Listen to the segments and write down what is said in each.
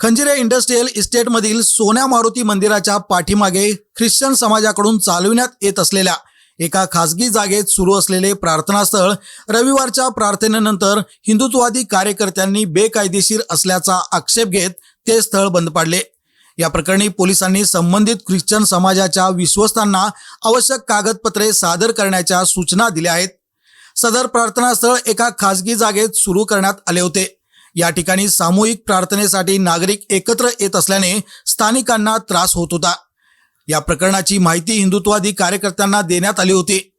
Khanjire industrial इस्टेटमधील सोन्या मारुती मंदिराच्या पाठीमागे ख्रिश्चन समाजाकडून चालविण्यात येत असलेल्या एका खासगी जागेत सुरू असलेले प्रार्थनास्थळ रविवारच्या प्रार्थनेनंतर हिंदुत्ववादी कार्यकर्त्यांनी बेकायदेशीर असल्याचा आक्षेप घेत ते स्थळ बंद पाडले. या प्रकरणी पोलिसांनी संबंधित ख्रिश्चन समाजाच्या विश्वस्तांना आवश्यक कागदपत्रे सादर करण्याच्या सूचना दिल्या आहेत. सदर प्रार्थनास्थळ एका खासगी जागेत सुरू करण्यात आले होते. या ठिकाणी सामूहिक प्रार्थनेसाठी नागरिक एकत्र येत असल्याने स्थानिकांना त्रास होत होता. या प्रकरणाची माहिती हिंदुत्ववादी कार्यकर्त्यांना देण्यात आली होती.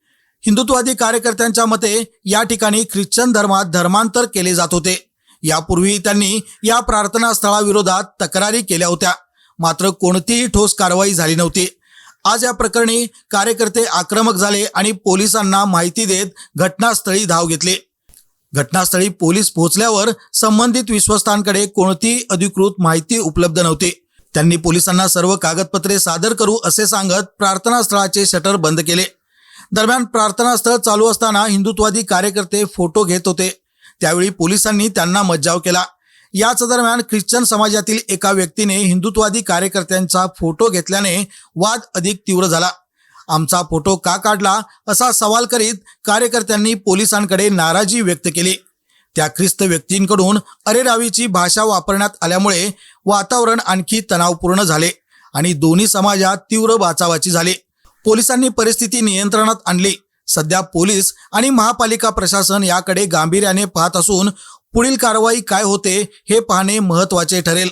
हिंदुत्ववादी कार्यकर्त्यांच्या मते या ठिकाणी ख्रिश्चन धर्मात धर्मांतर केले जात होते. यापूर्वी त्यांनी या प्रार्थना स्थळाविरोधात तक्रारी केल्या होत्या. मात्र कोणतीही ठोस कारवाई झाली नव्हती. आज या प्रकरणी कार्यकर्ते आक्रमक झाले आणि पोलिसांना माहिती देत घटनास्थळी धाव घेतली. घटनास्थळी पोलीस पोहोचल्यावर संबंधित विश्वस्तांकडे कोणतीही अधिकृत माहिती उपलब्ध नव्हती. त्यांनी पोलिसांना सर्व कागदपत्रे सादर करू असे सांगत प्रार्थनास्थळाचे शटर बंद केले. दरम्यान प्रार्थनास्थळ चालू असताना हिंदुत्वादी कार्यकर्ते फोटो घेत होते. त्यावेळी पोलिसांनी त्यांना मज्जाव केला. याच दरम्यान ख्रिश्चन समाजातील एका व्यक्तीने हिंदुत्ववादी कार्यकर्त्यांचा फोटो घेतल्याने वाद अधिक तीव्र झाला. आमचा फोटो का काढला असा सवाल करीत कार्यकर्त्यांनी पोलिसांकडे नाराजी व्यक्त केली. त्या ख्रिस्त व्यक्तींकडून अरेरावीची भाषा वापरण्यात आल्यामुळे वातावरण आणखी तणावपूर्ण झाले आणि दोन्ही समाजात तीव्र बाचाबाची झाली. पोलिसांनी परिस्थिती नियंत्रणात आणली. सध्या पोलीस आणि महापालिका प्रशासन याकडे गांभीर्याने पाहत असून पुढील कारवाई काय होते हे पाहणे महत्त्वाचे ठरेल.